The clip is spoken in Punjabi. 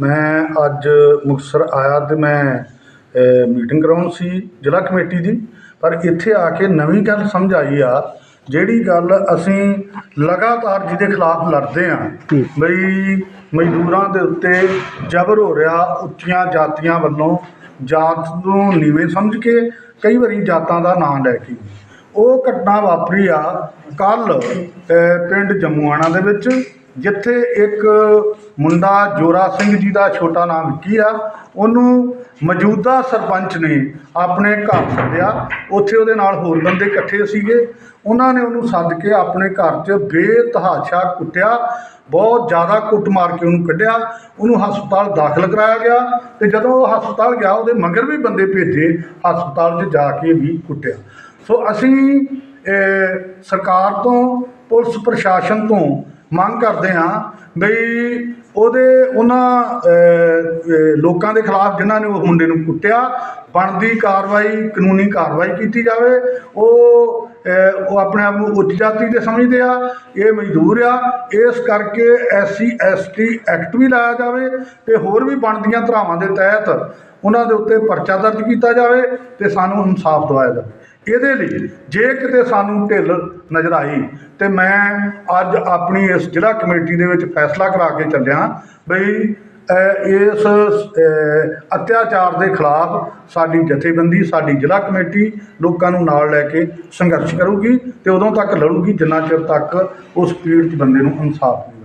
ਮੈਂ ਅੱਜ ਮੁਕਤਸਰ ਆਇਆ ਤੇ ਮੈਂ ਮੀਟਿੰਗ ਕਰਾਉਣ ਸੀ ਜ਼ਿਲ੍ਹਾ ਕਮੇਟੀ ਦੀ। ਪਰ ਇੱਥੇ ਆ ਕੇ ਨਵੀਂ ਗੱਲ ਸਮਝ ਆਈ ਆ ਜਿਹੜੀ ਗੱਲ ਅਸੀਂ ਲਗਾਤਾਰ ਜਿਹਦੇ ਖਿਲਾਫ ਲੜਦੇ ਆਂ। ਬਈ ਮਜ਼ਦੂਰਾਂ ਦੇ ਉੱਤੇ ਜ਼ਬਰ ਹੋ ਰਿਹਾ ਉੱਚੀਆਂ ਜਾਤੀਆਂ ਵੱਲੋਂ ਜਾਤ ਨੂੰ ਨੀਵੇਂ ਸਮਝ ਕੇ ਕਈ ਵਾਰੀ ਜਾਤਾਂ ਦਾ ਨਾਂ ਲੈ ਕੇ। ਉਹ ਘਟਨਾ ਵਾਪਰੀ ਆ ਕੱਲ ਪਿੰਡ ਜੰਮੂਆਣਾ ਦੇ ਵਿੱਚ। ਜਿੱਥੇ ਇੱਕ ਮੁੰਡਾ ਜੋਰਾ ਸਿੰਘ ਜੀ ਦਾ ਛੋਟਾ ਨਾਮ ਵਿੱਕੀ ਆ, ਉਹਨੂੰ ਮੌਜੂਦਾ ਸਰਪੰਚ ਨੇ ਆਪਣੇ ਘਰ ਸੱਦਿਆ ਉੱਥੇ ਉਹਦੇ ਨਾਲ ਹੋਰ ਬੰਦੇ ਇਕੱਠੇ ਸੀਗੇ। ਉਹਨਾਂ ਨੇ ਉਹਨੂੰ ਸੱਦ ਕੇ ਆਪਣੇ ਘਰ 'ਚ ਬੇਤਹਾਸ਼ਾ ਕੁੱਟਿਆ। ਬਹੁਤ ਜ਼ਿਆਦਾ ਕੁੱਟ ਮਾਰ ਕੇ ਉਹਨੂੰ ਕੱਢਿਆ। ਉਹਨੂੰ ਹਸਪਤਾਲ ਦਾਖਲ ਕਰਾਇਆ ਗਿਆ ਤੇ ਜਦੋਂ ਉਹ ਹਸਪਤਾਲ ਗਿਆ, ਉਹਦੇ ਮਗਰ ਵੀ ਬੰਦੇ ਭੇਜੇ ਹਸਪਤਾਲ 'ਚ ਜਾ ਕੇ ਵੀ ਕੁੱਟਿਆ। ਸੋ ਅਸੀਂ ਸਰਕਾਰ ਤੋਂ, ਪੁਲਿਸ ਪ੍ਰਸ਼ਾਸਨ ਤੋਂ ਮੰਗ ਕਰਦੇ ਹਾਂ ਬਈ ਉਹਦੇ, ਉਹਨਾਂ ਲੋਕਾਂ ਦੇ ਖਿਲਾਫ ਜਿਨ੍ਹਾਂ ਨੇ ਉਹ ਮੁੰਡੇ ਨੂੰ ਕੁੱਟਿਆ, ਬਣਦੀ ਕਾਰਵਾਈ, ਕਾਨੂੰਨੀ ਕਾਰਵਾਈ ਕੀਤੀ ਜਾਵੇ, ਉਹ ਉਹ ਆਪਣੇ ਆਪ ਨੂੰ ਉੱਚ ਜਾਤੀ ਦੇ ਸਮਝਦੇ ਆ, ਇਹ ਮਜ਼ਦੂਰ ਆ, ਇਸ ਕਰਕੇ ਐਸਸੀ, ਐਸਟੀ ਐਕਟ ਵੀ ਲਾਇਆ ਜਾਵੇ ਤੇ ਹੋਰ ਵੀ ਬਣਦੀਆਂ ਧਰਾਵਾਂ ਦੇ ਤਹਿਤ ਉਹਨਾਂ ਦੇ ਉੱਤੇ ਪਰਚਾ ਦਰਜ ਕੀਤਾ ਜਾਵੇ ਤੇ ਸਾਨੂੰ ਇਨਸਾਫ ਦਿਵਾਇਆ ਜਾਵੇ। ਇਹਦੇ ਲਈ ਜੇ ਕਿਤੇ ਸਾਨੂੰ ਢਿੱਲ ਨਜ਼ਰ ਆਈ ਤੇ ਮੈਂ ਅੱਜ ਆਪਣੀ ਇਸ ਜ਼ਿਲ੍ਹਾ ਕਮੇਟੀ ਦੇ ਵਿੱਚ ਫੈਸਲਾ ਕਰਾ ਕੇ ਚੱਲਿਆ ਬਈ ਇਸ ਅਹ, ਅਤਿਆਚਾਰ ਦੇ ਖਿਲਾਫ ਸਾਡੀ ਜਥੇਬੰਦੀ ਸਾਡੀ ਜ਼ਿਲ੍ਹਾ ਕਮੇਟੀ ਲੋਕਾਂ ਨੂੰ ਨਾਲ ਲੈ ਕੇ ਸੰਘਰਸ਼ ਕਰੂਗੀ ਅਤੇ ਉਦੋਂ ਤੱਕ ਲੜੂਗੀ ਜਿੰਨਾ ਚਿਰ ਤੱਕ ਉਸ ਪੀੜਤ ਬੰਦੇ ਨੂੰ ਇਨਸਾਫ ਨਹੀਂ